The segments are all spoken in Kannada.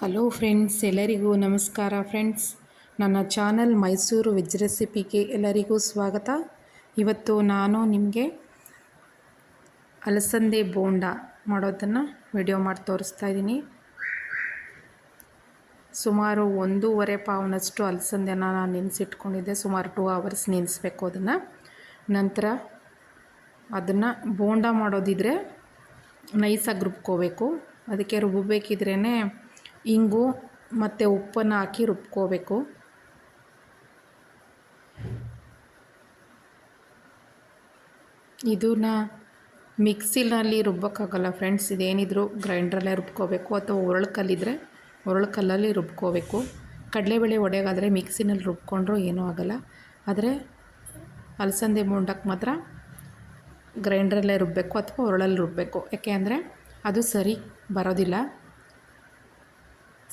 ಹಲೋ ಫ್ರೆಂಡ್ಸ್ ಎಲ್ಲರಿಗೂ ನಮಸ್ಕಾರ ಫ್ರೆಂಡ್ಸ್ ನನ್ನ ಚಾನಲ್ ಮೈಸೂರು ವೆಜ್ ರೆಸಿಪಿಗೆ ಎಲ್ಲರಿಗೂ ಸ್ವಾಗತ. ಇವತ್ತು ನಾನು ನಿಮಗೆ ಅಲಸಂದೆ ಬೋಂಡ ಮಾಡೋದನ್ನು ವಿಡಿಯೋ ಮಾಡಿ ತೋರಿಸ್ತಾ ಇದ್ದೀನಿ. ಸುಮಾರು ಒಂದೂವರೆ ಪಾವನಷ್ಟು ಅಲಸಂದೆನ ನಾನು ನೆನೆಸಿಟ್ಕೊಂಡಿದ್ದೆ. ಸುಮಾರು ಟೂ ಅವರ್ಸ್ ನೆನೆಸ್ಬೇಕು ಅದನ್ನು. ನಂತರ ಅದನ್ನು ಬೋಂಡ ಮಾಡೋದಿದ್ರೆ ನೈಸಾಗಿ ರುಬ್ಕೋಬೇಕು. ಅದಕ್ಕೆ ರುಬ್ಬಬೇಕಿದ್ರೇ ಇಂಗು ಮತ್ತು ಉಪ್ಪನ್ನು ಹಾಕಿ ರುಬ್ಕೋಬೇಕು. ಇದನ್ನ ಮಿಕ್ಸಿನಲ್ಲಿ ರುಬ್ಬೋಕ್ಕಾಗಲ್ಲ ಫ್ರೆಂಡ್ಸ್, ಇದೇನಿದ್ರು ಗ್ರೈಂಡ್ರಲ್ಲೇ ರುಬ್ಕೋಬೇಕು ಅಥವಾ ಒರಳು ಕಲ್ಲಿದ್ರೆ ಒರಳು ಕಲ್ಲಲ್ಲಿ ರುಬ್ಕೋಬೇಕು. ಕಡಲೆಬೇಳೆ ಒಡೆಯೋಗಾದರೆ ಮಿಕ್ಸಿನಲ್ಲಿ ರುಬ್ಕೊಂಡ್ರೂ ಏನೂ ಆಗೋಲ್ಲ. ಆದರೆ ಅಲಸಂದೆ ಮುಂಡಕ್ಕೆ ಮಾತ್ರ ಗ್ರೈಂಡ್ರಲ್ಲೇ ರುಬ್ಬಬೇಕು ಅಥವಾ ಒರಳಲ್ಲಿ ರುಬ್ಬಬೇಕು ಯಾಕೆ ಅಂದರೆ ಅದು ಸರಿ ಬರೋದಿಲ್ಲ.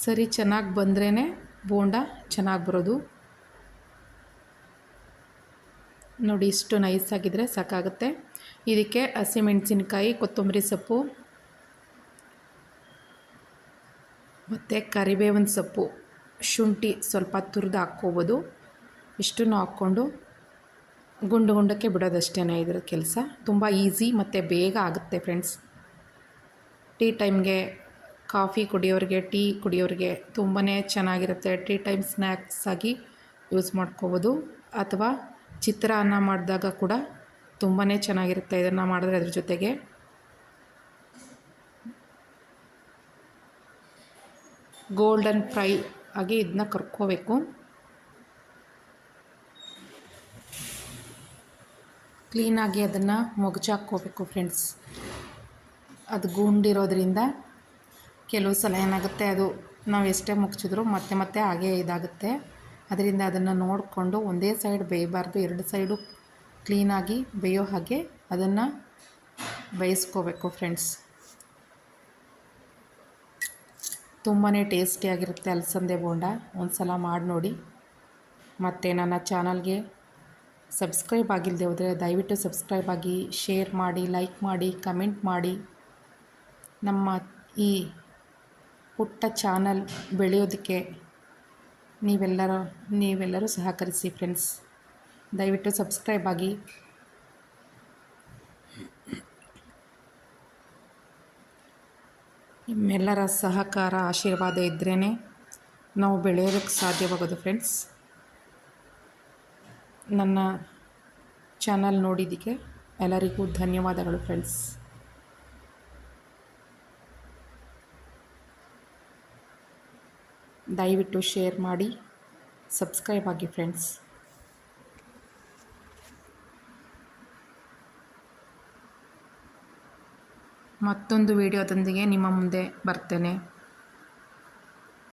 ಸರಿ, ಚೆನ್ನಾಗಿ ಬಂದ್ರೇ ಬೋಂಡ ಚೆನ್ನಾಗಿ ಬರೋದು. ನೋಡಿ, ಇಷ್ಟು ನೈಸಾಗಿದ್ದರೆ ಸಾಕಾಗುತ್ತೆ. ಇದಕ್ಕೆ ಹಸಿಮೆಣಸಿನ್ಕಾಯಿ ಕೊತ್ತಂಬರಿ ಸೊಪ್ಪು, ಮತ್ತು ಕರಿಬೇವಿನ ಸೊಪ್ಪು. ಶುಂಠಿ ಸ್ವಲ್ಪ ತುರಿದು ಹಾಕ್ಕೋಬೋದು. ಇಷ್ಟನ್ನು ಹಾಕ್ಕೊಂಡು ಗುಂಡು ಗುಂಡಕ್ಕೆ ಬಿಡೋದಷ್ಟೇ ಇದ್ರ ಕೆಲಸ. ತುಂಬ ಈಸಿ ಮತ್ತು ಬೇಗ ಆಗುತ್ತೆ ಫ್ರೆಂಡ್ಸ್ ಟೀ ಟೈಮ್ಗೆ ಕಾಫಿ ಕುಡಿಯೋರಿಗೆ, ಟೀ ಕುಡಿಯೋರಿಗೆ ತುಂಬಾ ಚೆನ್ನಾಗಿರುತ್ತೆ. ಟೀ ಟೈಮ್ ಸ್ನ್ಯಾಕ್ಸ್ ಆಗಿ ಯೂಸ್ ಮಾಡ್ಕೋಬೋದು. ಅಥವಾ ಚಿತ್ರಾನ್ನ ಮಾಡಿದಾಗ ಕೂಡ ತುಂಬಾ ಚೆನ್ನಾಗಿರುತ್ತೆ ಇದನ್ನು ಮಾಡಿದ್ರೆ ಅದ್ರ ಜೊತೆಗೆ. ಗೋಲ್ಡನ್ ಫ್ರೈ ಆಗಿ ಇದನ್ನ ಕರ್ಕೋಬೇಕು. ಕ್ಲೀನಾಗಿ ಅದನ್ನು ಮೊಗಚಾಕ್ಕೋಬೇಕು ಫ್ರೆಂಡ್ಸ್. ಅದು ಗುಂಡಿರೋದ್ರಿಂದ ಕೆಲವು ಸಲ ಏನಾಗುತ್ತೆ, ಅದು ನಾವು ಎಷ್ಟೇ ಮುಚ್ಚಿದ್ರೂ ಮತ್ತೆ ಮತ್ತೆ ಹಾಗೇ ಇದಾಗುತ್ತೆ. ಅದರಿಂದ ಅದನ್ನು ನೋಡಿಕೊಂಡು ಒಂದೇ ಸೈಡ್ ಬೇಯಬಾರ್ದು, ಎರಡು ಸೈಡು ಕ್ಲೀನಾಗಿ ಬೇಯೋ ಹಾಗೆ ಅದನ್ನು ಬೇಯಿಸ್ಕೋಬೇಕು ಫ್ರೆಂಡ್ಸ್ ತುಂಬಾ ಟೇಸ್ಟಿಯಾಗಿರುತ್ತೆ ಅಲಸಂದೆ ಬೋಂಡ. ಒಂದು ಸಲ ಮಾಡಿ ನೋಡಿ. ಮತ್ತು ನನ್ನ ಚಾನಲ್ಗೆ ಸಬ್ಸ್ಕ್ರೈಬ್ ಆಗಿಲ್ಲದೆ ಹೋದರೆ ದಯವಿಟ್ಟು ಸಬ್ಸ್ಕ್ರೈಬ್ ಆಗಿ ಶೇರ್ ಮಾಡಿ ಲೈಕ್ ಮಾಡಿ ಕಮೆಂಟ್ ಮಾಡಿ. ನಮ್ಮ ಈ ಪುಟ್ಟ ಚಾನಲ್ ಬೆಳೆಯೋದಕ್ಕೆ ನೀವೆಲ್ಲರೂ ನೀವೆಲ್ಲರೂ ಸಹಕರಿಸಿ ಫ್ರೆಂಡ್ಸ್. ದಯವಿಟ್ಟು ಸಬ್ಸ್ಕ್ರೈಬ್ ಆಗಿ. ನಿಮ್ಮೆಲ್ಲರ ಸಹಕಾರ, ಆಶೀರ್ವಾದ ಇದ್ರೇ ನಾವು ಬೆಳೆಯೋದಕ್ಕೆ ಸಾಧ್ಯವಾಗೋದು ಫ್ರೆಂಡ್ಸ್. ನನ್ನ ಚಾನಲ್ ನೋಡಿದ್ದಕ್ಕೆ ಎಲ್ಲರಿಗೂ ಧನ್ಯವಾದಗಳು ಫ್ರೆಂಡ್ಸ್. ದಯವಿಟ್ಟು ಶೇರ್ ಮಾಡಿ ಸಬ್ಸ್ಕ್ರೈಬ್ ಆಗಿ ಫ್ರೆಂಡ್ಸ್. ಮತ್ತೊಂದು ವಿಡಿಯೋದೊಂದಿಗೆ ನಿಮ್ಮ ಮುಂದೆ ಬರ್ತೇನೆ.